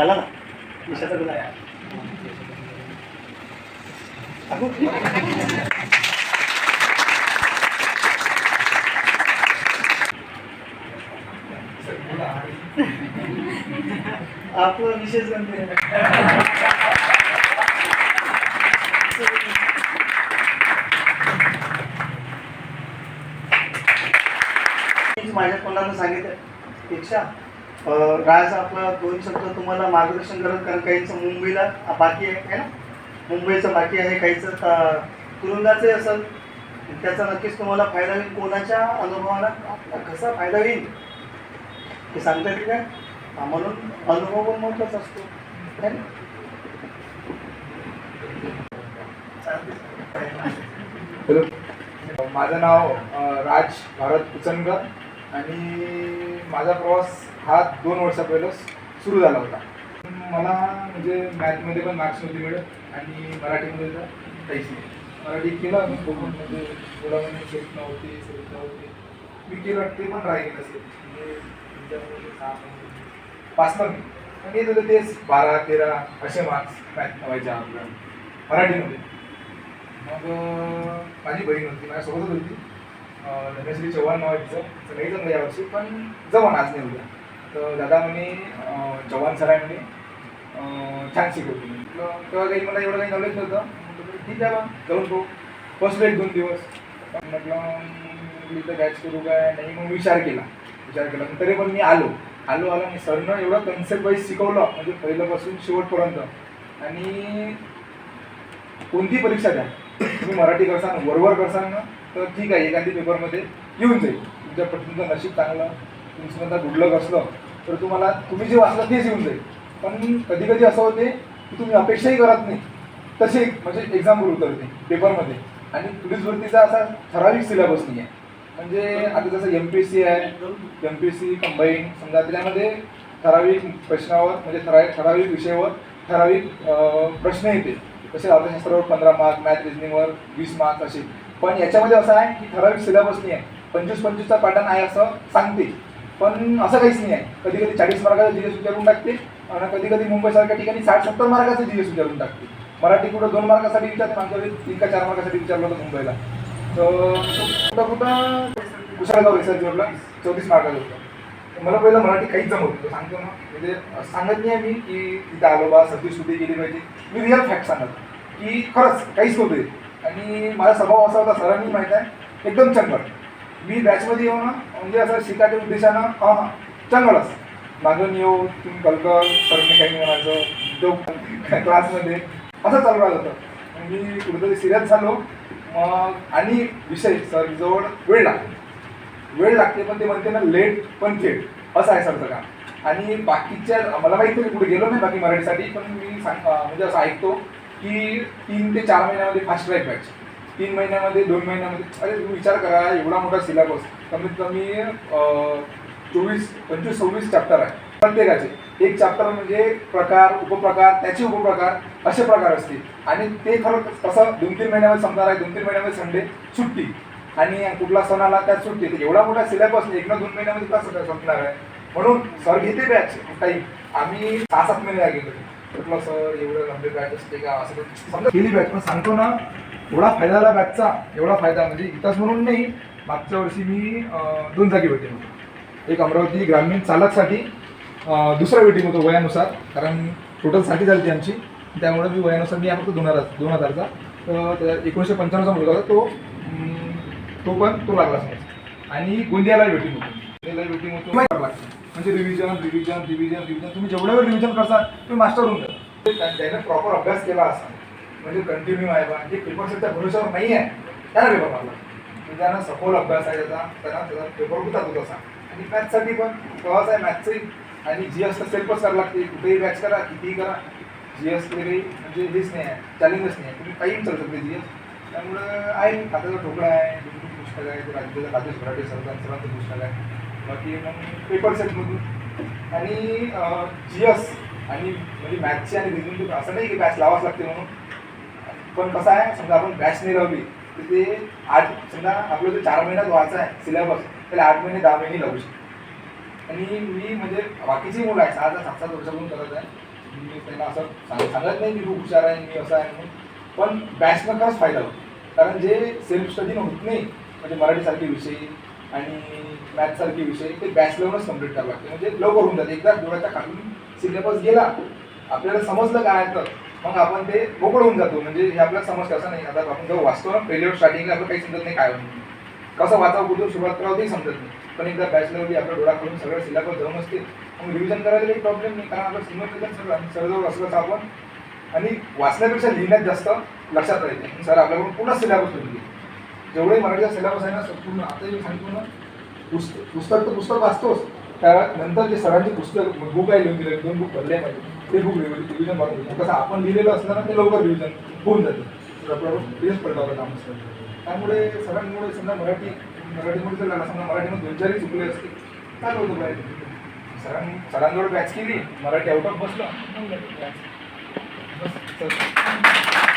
झाला ना? विषयाचा गुन्हा आपला विशेष गणपती माझ्या कोणाला सांगितलं पेक्षा राज आपला दोन शब्द तुम्हाला मार्गदर्शन करत कारण काहींचं मुंबईला बाकी आहे ना? मुंबईचं बाकी आहे काहीचं ता- तुरुंगाचे असेल त्याचा नक्कीच तुम्हाला फायदा होईल. कोणाच्या अनुभवाला? कसा फायदा होईल? हे सांगता येईल काय म्हणून अनुभव पण महत्त्वाचा असतो. हॅलो. माझं नाव राज भारत कुचनकर. आणि माझा प्रवास हा दोन वर्षा सुरू झाला होता. मला म्हणजे मॅथमध्ये पण मार्क्स नव्हते मिळत आणि मराठीमध्ये तर काहीच नाही. मराठी केलं मी कोकणमध्ये थोडा महिने शेत नव्हते शेत नव्हते मी केलं ते पण राहील असेल म्हणजे पाच सहा महिने पाच पण पण येत होतं तेच बारा तेरा असे मार्क्स मॅथ व्हायचे आपल्या मराठीमध्ये. मग माझी बहीण होती माझ्यासोबतच होती. धनश्री चव्हाण नाव आहे तिचं. तिचं नाही जमलं यावर्षी पण जमन आज नाही उद्या. तर दादा म्हणे चव्हाण सर आहे म्हणे. छान शिकवते म्हटलं, तेव्हा काही मला एवढं काही नॉलेज नव्हतं. म्हटलं, ठीक आहे बा जाऊन तो बसलो एक दोन दिवस. पण म्हटलं इथं बॅच करू काय नाही मग विचार केला. विचार केला. पण तरी पण मी आलो. आलो आलो आणि सरनं एवढं कन्सेप्ट वाईज शिकवलं. म्हणजे पहिल्यापासून शेवटपर्यंत. आणि कोणती परीक्षा द्या? तुम्ही मराठी करसान वरवर करसान ना. तर ठीक आहे एखादी पेपरमध्ये येऊन जाईल. तुमच्या तुमचं नशीब चांगलं तुमचं म्हणता गुडलक असलं तर तुम्हाला तुम्ही जे वाचलं तेच येऊन जाईल. पण कधी कधी असं होते की तुम्ही अपेक्षाही करत नाही. तसे म्हणजे एक्झाम्पल उतरते पेपरमध्ये आणि पोलीस भरतीचा असा ठराविक सिलेबस नाही आहे म्हणजे आता जसं एम पी एस सी आहे M P S C combine समजा त्याच्यामध्ये ठराविक प्रश्नावर म्हणजे ठराविक ठराविक विषयावर ठराविक प्रश्न येते. तसे अर्थशास्त्रावर पंधरा मार्क मॅथ रिजनिंगवर वीस मार्क असे. पण याच्यामध्ये असं आहे की ठराविक सिलेबस नाही आहे. पंचवीस पंचवीसचा पॅटर्न आहे असं सांगते पण असं काहीच नाही आहे. कधी कधी चाळीस मार्काचा जी एस विचारून टाकते आणि कधी कधी मुंबईसारख्या ठिकाणी साठ सत्तर मार्काचं जी एस विचारून टाकते मराठी कुठं दोन मार्कासाठी विचारते मागच्या वेळी तीन का चार मार्कासाठी विचारलं होतं मुंबईला. तर कुठं कुठं कुशाळगाव रिसर्च जोडला चौतीस मार्काचं होतं. मला पहिलं मराठी काहीच जमत नव्हतं. सांगतो ना. म्हणजे सांगत नाही आहे मी की तिथं आलो बा सती सुटी गेली पाहिजे. मी रिअल फॅक्ट सांगत की खरंच काहीच नव्हतं आणि माझा स्वभाव असा होता सरांनी माहीत आहे एकदम चंगळ मी बॅचमध्ये येऊ ना म्हणजे असं शिकायच्या उद्देशानं हां हां चंगळच मागून येऊ तुम्ही कलकल सरांनी काही नाही म्हणायचं जो क्लासमध्ये असं चालू राहत होतं. मी कुठेतरी सिरियस झालो. मग आणि विषय सर जवळ वेळ लागतो वेळ लागते पण ते म्हणते ना लेट पण थेट. असं आहे सरचं काम आणि बाकीच्या मला माहिती मी पुढे गेलो नाही बाकी मराठीसाठी पण मी सांग म्हणजे असं ऐकतो. की तीन ते चार महिन्यामध्ये फास्ट ट्रॅक बॅच तीन महिन्यामध्ये दोन महिन्यामध्ये. अरे तू विचार करा एवढा मोठा सिलेबस कमीत कमी चोवीस पंचवीस सव्वीस चॅप्टर आहे. प्रत्येकाचे. एक चॅप्टर म्हणजे प्रकार उपप्रकार त्याचे उपप्रकार असे प्रकार असतील. आणि ते खरं कसं दोन तीन महिन्यामध्ये संपणार आहे दोन तीन महिन्यामध्ये संडे सुट्टी. आणि कुठला सण आला त्यात सुट्टी. तर एवढा मोठा सिलेबस एक ना दोन महिन्यामध्ये कसं काय संपणार आहे? म्हणून सर घेते बॅच काही आम्ही सहा सात महिने गेलो म्हटलं सर एवढं लंबे बॅट असते का? असं समजा केली बॅट पण सांगतो ना एवढा फायदा झाला बॅटचा एवढा फायदा. म्हणजे इथंच म्हणून नाही मागच्या वर्षी मी दोन जागी भेटेन होतो एक अमरावती ग्रामीण चालकसाठी दुसरा वेटिंग होतो वयानुसार कारण टोटलसाठी झाली होती आमची. त्यामुळे मी वयानुसार मी फक्त दोन हजार दोन हजारचा. तर एकोणीसशे पंच्याण्णवचा मुलगा होता तो तो पण तो लागला समज. आणि गोंदियाला वेटिंग होतो. म्हणजे रिव्हिजन रिव्हिजन रिव्हिजन रिव्हिजन तुम्ही जेवढ्या वेळ रिव्हिजन करता तुम्ही मास्टर होऊन जा त्याने प्रॉपर अभ्यास केला असा म्हणजे कंटिन्यू आहे बा जे पेपर सध्या भरोशावर नाही आहे त्याला पेपर मारला त्यांना सखोल अभ्यास आहे त्याचा त्यांना त्याचा पेपर होता तो तसा आणि मॅथ्ससाठी पण प्रवास आहे मॅथ्सही आणि जी एस सेल्फच करावं लागते. कुठेही मॅच करा कितीही करा. जी एस काही म्हणजे हेच नाही आहे चॅलेंजच नाही आहे. तुम्ही काही चालू शकते जी एस त्यामुळं आहे खात्याचा ठोकळा आहे पुस्तक आहे राज्याचा राजेश भराटे सरदार सरांचं पुस्तक आहे. बाकी मग पेपर सेटमधून आणि जी एस आणि म्हणजे मॅथची आणि रिझनिंग असं नाही की बॅच लावाच लागते म्हणून. पण कसं आहे समजा आपण बॅच नाही लावली तर ते आठ समजा आपलं जे चार महिन्यात व्हायचं आहे सिलेबस त्याला आठ महिने दहा महिने लावू शकतो. आणि मी म्हणजे बाकीची मुलं आहे सहा सात सात वर्षापासून करत आहे. मी त्यांना असं सांग- सांगत नाही मी खूप हुशार आहे मी असं आहे म्हणून. पण बॅचनं खरंच फायदा होतो. कारण जे सेल्फ स्टडी होत नाही म्हणजे मराठीसारखे विषय आणि मॅथसारखे विषय. ते बॅच लेवलच कंप्लीट करावं लागते. म्हणजे लवकर होऊन जाते. एकदा डोळ्याच्या खालून सिलेबस गेला आपल्याला समजलं काय तर मग आपण ते मोकळं होऊन जातो. म्हणजे हे आपल्याला समजतं. असं नाही. आता आपण जेव्हा वाचतो ना पहिल्या स्टार्टिंगला आपलं काही समजत नाही काय होईल कसं वाचावं कुठून सुरुवात करावं तेही समजत नाही. पण एकदा बॅचलरवरती आपला आपल्या डोळ्याकडून सगळं सिलेबस जाऊन असते. मग रिव्हिजन करायला काही प्रॉब्लेम नाही. कारण आपलं सिनियर रिव्हिजन सगळं आणि सगळं असलंच आपण आणि वाचण्यापेक्षा लिहिण्यात जास्त लक्षात राहते सर आपल्याकडून पूर्ण सिलेबस होऊन घे जेवढे मराठीचा सिलेबस आहे ना संपूर्ण आता मी सांगतो ना पुस्तक पुस्तक तर पुस्तक वाचतोच. त्या नंतर जे सरांची पुस्तक बुक आहे लिहून दिले दोन बुक भरले पाहिजे ते बुक रिव्हिजन मारून घेतो कसं आपण लिहिलेलं असलं ना ते लवकर रिव्हिजन होऊन जाते. तर आपल्याला तेच पडलं काम असतं त्यामुळे सरांमुळे समजा मराठी मराठीमध्ये जर समजा मराठीमध्ये दोन चारही चुकले असते काय होतं पाहिजे सरां सरांजवळ बॅच केली मराठी आउट ऑफ बसलं. बस,